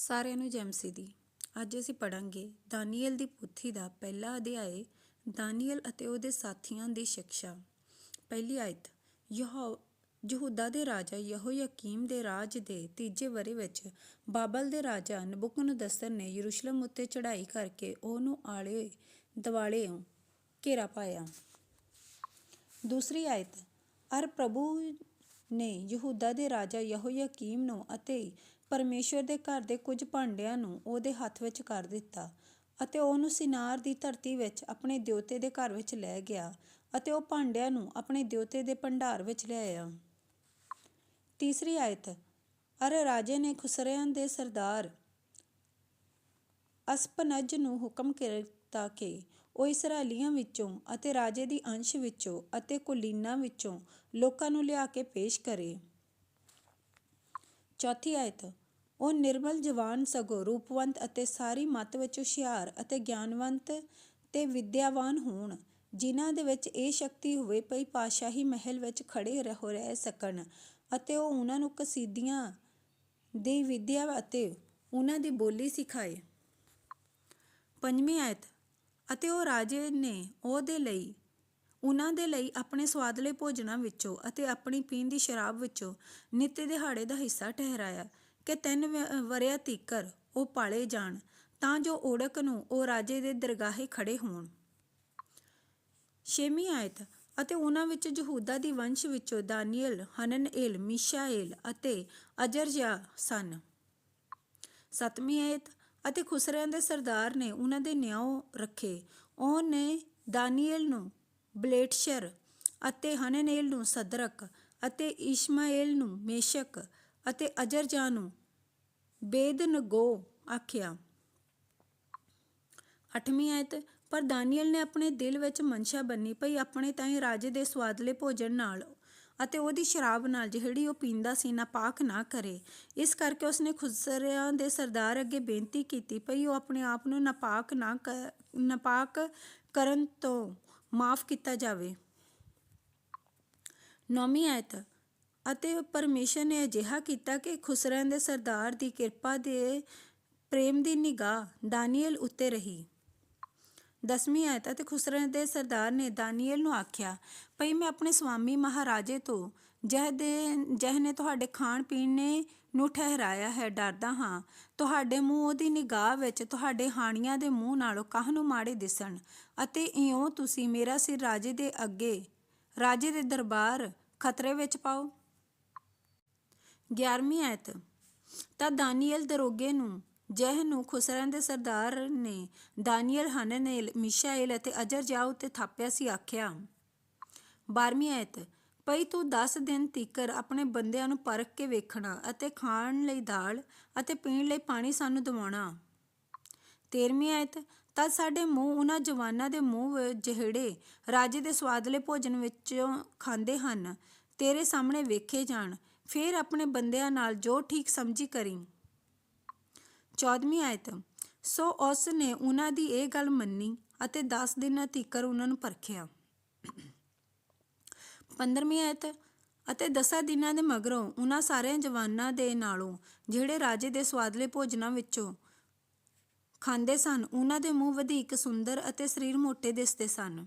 ਸਾਰਿਆਂ ਨੂੰ ਜੈਮਸੀ ਦੀ। ਅੱਜ ਅਸੀਂ ਪੜਾਂਗੇ ਦਾਨੀਅਲ ਦੀ ਪੋਥੀ ਦਾ ਪਹਿਲਾ ਅਧਿਆਇ ਦਾਨੀਅਲ ਅਤੇ ਉਹਦੇ ਸਾਥੀਆਂ ਦੀ ਸਿੱਖਿਆ ਪਹਿਲੀ ਆਇਤ ਯਹੂਦਾ ਦੇ ਰਾਜਾ ਯਹੋਯਾਕੀਮ ਦੇ ਰਾਜ ਦੇ ਤੀਜੇ ਵਰੇ ਵਿੱਚ ਬਾਬਲ ਦੇ ਰਾਜਾ ਨਬੁਕਦਨੇਸਰ ਨੇ ਯਰੂਸ਼ਲਮ ਉੱਤੇ ਚੜ੍ਹਾਈ ਕਰਕੇ ਉਹਨੂੰ ਆਲੇ ਦੁਆਲੇੋਂ ਘੇਰਾ ਪਾਇਆ। ਦੂਸਰੀ ਆਇਤ, ਅਰ ਪ੍ਰਭੂ ਨੇ ਯਹੂਦਾ ਦੇ ਰਾਜਾ ਯਹੋਯਾਕੀਮ ਨੂੰ ਅਤੇ ਪਰਮੇਸ਼ੁਰ ਦੇ ਘਰ ਦੇ ਕੁਝ ਭਾਂਡਿਆਂ ਨੂੰ ਉਹਦੇ ਹੱਥ ਵਿੱਚ ਕਰ ਦਿੱਤਾ ਅਤੇ ਉਹਨੂੰ ਸਿਨਾਰ ਦੀ ਧਰਤੀ ਵਿੱਚ ਆਪਣੇ ਦਿਉਤੇ ਦੇ ਘਰ ਵਿੱਚ ਲੈ ਗਿਆ ਅਤੇ ਉਹ ਭਾਂਡਿਆਂ ਨੂੰ ਆਪਣੇ ਦਿਉਤੇ ਦੇ ਭੰਡਾਰ ਵਿੱਚ ਲਿਆਇਆ। ਤੀਸਰੀ ਆਇਤ, ਅਰ ਰਾਜੇ ਨੇ ਖੁਸਰਿਆਂ ਦੇ ਸਰਦਾਰ ਅਸਪਨਜ ਨੂੰ ਹੁਕਮ ਕੀਤਾ ਕਿ ਉਹ ਇਸਰਾਏਲੀਆਂ ਵਿੱਚੋਂ ਅਤੇ ਰਾਜੇ ਦੀ ਅੰਸ਼ ਵਿੱਚੋਂ ਅਤੇ ਕੁਲੀਨਾਂ ਵਿੱਚੋਂ ਲੋਕਾਂ ਨੂੰ ਲਿਆ ਕੇ ਪੇਸ਼ ਕਰੇ। ਚੌਥੀ ਆਇਤ ਉਹ ਨਿਰਮਲ, ਜਵਾਨ, ਸਗੋਂ ਰੂਪਵੰਤ ਅਤੇ ਸਾਰੀ ਮੱਤ ਵਿੱਚ ਹੁਸ਼ਿਆਰ ਅਤੇ ਗਿਆਨਵੰਤ ਤੇ ਵਿਦਿਆਵਾਨ ਹੋਣ, ਜਿਨ੍ਹਾਂ ਦੇ ਵਿੱਚ ਇਹ ਸ਼ਕਤੀ ਹੋਵੇ ਪਈ ਪਾਸ਼ਾਹੀ ਮਹਿਲ ਵਿੱਚ ਖੜੇ ਰਹੋ, ਰਹਿ ਸਕਣ ਅਤੇ ਉਹ ਉਹਨਾਂ ਨੂੰ ਕਸੀਦੀਆਂ ਦੀ ਵਿਦਿਆ ਅਤੇ ਉਹਨਾਂ ਦੀ ਬੋਲੀ ਸਿਖਾਏ। ਪੰਜਵੀਂ ਆਇਤ, ਅਤੇ ਉਹ ਰਾਜੇ ਨੇ ਉਹਦੇ ਲਈ, ਉਹਨਾਂ ਦੇ ਲਈ ਆਪਣੇ ਸਵਾਦਲੇ ਭੋਜਨਾਂ ਵਿੱਚੋਂ ਅਤੇ ਆਪਣੀ ਪੀਣ ਦੀ ਸ਼ਰਾਬ ਵਿੱਚੋਂ ਨਿੱਤ ਦਿਹਾੜੇ ਦਾ ਹਿੱਸਾ ਠਹਿਰਾਇਆ। ਕਿ ਤਿੰਨ ਵ- ਵਰ੍ਹਿਆਂ ਤੀਕਰ ਉਹ ਪਾਲੇ ਜਾਣ, ਤਾਂ ਜੋ ਓੜਕ ਨੂੰ ਉਹ ਰਾਜੇ ਦੇ ਦਰਗਾਹੇ ਖੜੇ ਹੋਣ। ਛੇਵੀਂ ਆਇਤ, ਅਤੇ ਉਹਨਾਂ ਵਿੱਚ ਯਹੂਦਾ ਦੀ ਵੰਸ਼ ਵਿੱਚੋਂ ਦਾਨੀਏਲ ਹਨਨਏਲ ਮਿਸ਼ਾਏਲ ਅਤੇ ਅਜਰਜਾ ਸਨ। ਸਤਵੀਂ ਆਇਤ, ਅਤੇ ਖੁਸਰਿਆਂ ਦੇ ਸਰਦਾਰ ਨੇ ਉਹਨਾਂ ਦੇ ਨਿਆਉ ਰੱਖੇ। ਉਹਨੇ ਦਾਨੀਅਲ ਨੂੰ ਬਲੇਟਸ਼ਰ ਅਤੇ ਹਨਨੇਲ ਨੂੰ ਸਦਰਕ ਅਤੇ ਇਸ਼ਮਾਏਲ ਨੂੰ ਮੇਸ਼ਕ ਅਤੇ ਅਜਰਜਾ ਨੂੰ ਬੇਦਨਗੋ ਆਖਿਆ। ਅੱਠਵੀਂ ਆਇਤ, ਪਰ ਦਾਨੀਅਲ ਨੇ ਆਪਣੇ ਦਿਲ ਵਿੱਚ ਮਨਸ਼ਾ ਬੰਨੀ ਪਈ ਆਪਣੇ ਤਾਈਂ ਰਾਜੇ ਦੇ ਸਵਾਦਲੇ ਭੋਜਨ ਨਾਲ ਅਤੇ ਉਹਦੀ ਸ਼ਰਾਬ ਨਾਲ ਜਿਹੜੀ ਉਹ ਪੀਂਦਾ ਸੀ ਨਾਪਾਕ ਨਾ ਕਰੇ। ਇਸ ਕਰਕੇ ਉਸਨੇ ਖੁਸਰਿਆਂ ਦੇ ਸਰਦਾਰ ਅੱਗੇ ਬੇਨਤੀ ਕੀਤੀ ਪਈ, ਉਹ ਆਪਣੇ ਆਪ ਨੂੰ ਨਾਪਾਕ ਨਾ ਕ- ਨਾਪਾਕ ਕਰਨ ਤੋਂ ਮਾਫ ਕੀਤਾ ਜਾਵੇ। ਨੌਵੀਂ ਆਇਤ ਅਤੇ ਪਰਮੇਸ਼ਰ ਨੇ ਅਜਿਹਾ ਕੀਤਾ ਕਿ ਖੁਸਰਿਆਂ ਦੇ ਸਰਦਾਰ ਦੀ ਕਿਰਪਾ ਦੇ ਪ੍ਰੇਮ ਦੀ ਨਿਗਾਹ ਦਾਨੀਏਲ ਉੱਤੇ ਰਹੀ। ਦਸਵੀਂ ਆਇਤ ਅਤੇ ਖੁਸਰਿਆਂ ਦੇ ਸਰਦਾਰ ਨੇ ਦਾਨੀਏਲ ਨੂੰ ਆਖਿਆ, ਭਈ ਮੈਂ ਆਪਣੇ ਸਵਾਮੀ ਮਹਾਰਾਜੇ ਤੋਂ ਜਹ ਦੇ ਜਹ ਨੇ ਤੁਹਾਡੇ ਖਾਣ ਪੀਣ ਨੇ ਨੂੰ ਠਹਿਰਾਇਆ ਹੈ, ਡਰਦਾ ਹਾਂ। ਤੁਹਾਡੇ ਮੂੰਹ ਉਹਦੀ ਨਿਗਾਹ ਵਿੱਚ ਤੁਹਾਡੇ ਹਾਣੀਆਂ ਦੇ ਮੂੰਹ ਨਾਲੋਂ ਕਾਹ ਨੂੰ ਮਾੜੇ ਦਿਸਣ ਅਤੇ ਇਉਂ ਤੁਸੀਂ ਮੇਰਾ ਸਿਰ ਰਾਜੇ ਦੇ ਅੱਗੇ, ਰਾਜੇ ਦੇ ਦਰਬਾਰ ਖਤਰੇ ਵਿੱਚ ਪਾਓ। 11ਵੀਂ ਆਇਤ। ਤਾਂ ਦਾਨੀਅਲ ਦਰੋਗੇ ਨੂੰ, ਜਹ ਨੂੰ ਖੁਸਰਿਆਂ ਦੇ ਸਰਦਾਰ ਨੇ ਦਾਨੀਅਲ ਹਨਨੇਲ ਮਿਸ਼ਾਏਲ ਅਤੇ ਅਜਰਜਾ ਉੱਤੇ ਥਾਪਿਆ ਸੀ, ਆਖਿਆ 12ਵੀਂ ਆਇਤ ਪਈ ਤੂੰ 10 ਦਿਨ ਤੀਕਰ ਆਪਣੇ ਬੰਦਿਆਂ ਨੂੰ ਪਰਖ ਕੇ ਵੇਖਣਾ ਅਤੇ ਖਾਣ ਲਈ ਦਾਲ ਅਤੇ ਪੀਣ ਲਈ ਪਾਣੀ ਸਾਨੂੰ ਦਿਵਾਉਣਾ। 13ਵੀਂ ਆਇਤ ਤਦ ਸਾਡੇ ਮੂੰਹ ਉਹਨਾਂ ਜਵਾਨਾਂ ਦੇ ਮੂੰਹ ਜਿਹੜੇ ਰਾਜੇ ਦੇ ਸਵਾਦਲੇ ਭੋਜਨ ਵਿੱਚੋਂ ਖਾਂਦੇ ਹਨ, ਤੇਰੇ ਸਾਹਮਣੇ ਵੇਖੇ ਜਾਣ ਫੇਰ ਆਪਣੇ ਬੰਦਿਆਂ ਨਾਲ ਜੋ ਠੀਕ ਸਮਝੀ ਕਰੀ। 14ਵੀਂ ਆਇਤ, ਸੋ ਉਸ ਨੇ ਉਹਨਾਂ ਦੀ ਇਹ ਗੱਲ ਮੰਨੀ ਅਤੇ 10 ਦਿਨਾਂ ਤੀਕਰ ਉਹਨਾਂ ਨੂੰ ਪਰਖਿਆ। 15ਵੀਂ ਆਇਤ, ਅਤੇ 10 ਦਿਨਾਂ ਦੇ ਮਗਰੋਂ ਉਹਨਾਂ ਸਾਰਿਆਂ ਜਵਾਨਾਂ ਦੇ ਨਾਲੋਂ ਜਿਹੜੇ ਰਾਜੇ ਦੇ ਸਵਾਦਲੇ ਭੋਜਨਾਂ ਵਿੱਚੋਂ ਖਾਂਦੇ ਸਨ, ਉਹਨਾਂ ਦੇ ਮੂੰਹ ਵਧੇਕ ਸੁੰਦਰ ਅਤੇ ਸਰੀਰ ਮੋਟੇ ਦਿਸਦੇ ਸਨ।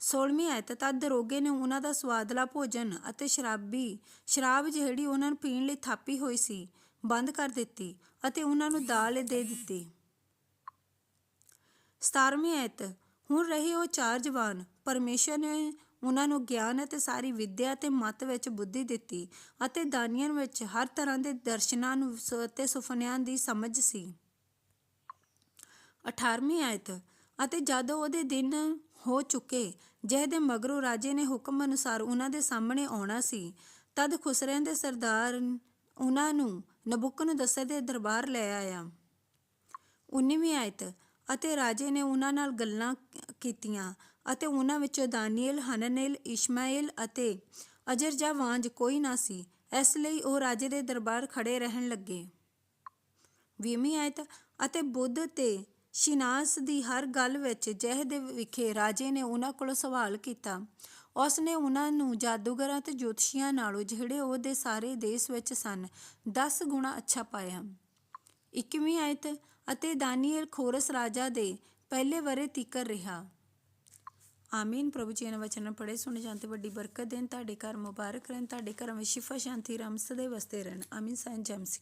16ਵੀਂ ਆਇਤ ਤਦ ਦਰੋਗੇ ਨੇ ਉਹਨਾਂ ਦਾ ਸਵਾਦਲਾ ਭੋਜਨ ਅਤੇ ਸ਼ਰਾਬੀ, ਸ਼ਰਾਬ ਜਿਹੜੀ ਉਹਨਾਂ ਨੂੰ ਪੀਣ ਲਈ ਥਾਪੀ ਹੋਈ ਸੀ, ਬੰਦ ਕਰ ਦਿੱਤੀ ਅਤੇ ਉਹਨਾਂ ਨੂੰ ਦਾਲ ਦੇ ਦਿੱਤੀ। 17ਵੀਂ ਆਇਤ, ਹੁਣ ਰਹੇ ਉਹ ਚਾਰ ਜਵਾਨ, ਪਰਮੇਸ਼ਰ ਨੇ ਉਹਨਾਂ ਨੂੰ ਗਿਆਨ ਅਤੇ ਸਾਰੀ ਵਿਦਿਆ ਤੇ ਮਤ ਵਿੱਚ ਬੁੱਧੀ ਦਿੱਤੀ ਅਤੇ ਦਾਨੀਆਂ ਵਿੱਚ ਹਰ ਤਰ੍ਹਾਂ ਦੇ ਦਰਸ਼ਨਾਂ ਨੂੰ ਸ- ਅਤੇ ਸੁਪਨਿਆਂ ਦੀ ਸਮਝ ਸੀ। 18ਵੀਂ ਆਇਤ, ਅਤੇ ਜਦ ਉਹਦੇ ਦਿਨ ਹੋ ਚੁੱਕੇ, ਜਿਹਦੇ ਮਗਰੋਂ ਰਾਜੇ ਨੇ ਹੁਕਮ ਅਨੁਸਾਰ ਉਹਨਾਂ ਦੇ ਸਾਹਮਣੇ ਆਉਣਾ ਸੀ। ਤਦ ਖੁਸਰਿਆਂ ਦੇ ਸਰਦਾਰ ਉਹਨਾਂ ਨੂੰ ਨਬੁਕਦਨੇਸਰ ਦੇ ਦਰਬਾਰ ਲੈ ਆਇਆ। 19ਵੀਂ ਆਇਤ, ਅਤੇ ਰਾਜੇ ਨੇ ਉਹਨਾਂ ਨਾਲ ਗੱਲਾਂ ਕੀਤੀਆਂ, ਅਤੇ ਉਹਨਾਂ ਵਿੱਚੋਂ ਦਾਨੀਏਲ, ਹਨਨੇਲ, ਇਸ਼ਮਾਏਲ ਅਤੇ ਅਜਰਜਾ ਵਾਂਝ ਕੋਈ ਨਾ ਸੀ। ਇਸ ਲਈ ਉਹ ਰਾਜੇ ਦੇ ਦਰਬਾਰ ਖੜੇ ਰਹਿਣ ਲੱਗੇ। ਵੀਹਵੀਂ ਆਇਤ, ਅਤੇ ਬੁੱਧ ਤੇ ਸ਼ਿਨਾਸ ਦੀ ਹਰ ਗੱਲ ਵਿੱਚ ਜਹ ਦੇ ਵਿਖੇ ਰਾਜੇ ਨੇ ਉਹਨਾਂ ਕੋਲੋਂ ਸਵਾਲ ਕੀਤਾ। ਉਸ ਨੇ ਉਹਨਾਂ ਨੂੰ ਜਾਦੂਗਰਾਂ ਤੇ ਜੋਤਸ਼ੀਆਂ ਨਾਲੋਂ ਜਿਹੜੇ ਉਹਦੇ ਸਾਰੇ ਦੇਸ਼ ਵਿੱਚ ਸਨ 10 ਗੁਣਾ ਅੱਛਾ ਪਾਇਆ। 21ਵੀਂ ਆਇਤ, ਅਤੇ ਦਾਨੀਏਲ ਖੋਰਸ ਰਾਜਾ ਦੇ ਪਹਿਲੇ ਵਰੇ ਤੀਕਰ ਰਿਹਾ। ਆਮੀਨ। ਪ੍ਰਭੂ ਜੀ, ਇਹਨਾਂ ਵਚਨਾਂ ਪੜ੍ਹੇ, ਸੁਣੇ ਜਾਣ ਤੇ ਵੱਡੀ ਬਰਕਤ ਦੇਣ। ਤੁਹਾਡੇ ਘਰ ਮੁਬਾਰਕ ਰਹਿਣ, ਤੁਹਾਡੇ ਘਰ ਵਿੱਚ ਸ਼ਿਫਾ ਸ਼ਾਂਤੀ ਰਮ ਸਦੇ ਵਸਦੇ ਰਹਿਣ। ਆਮੀਨ। ਸਾਈਂ ਜੈਮਸ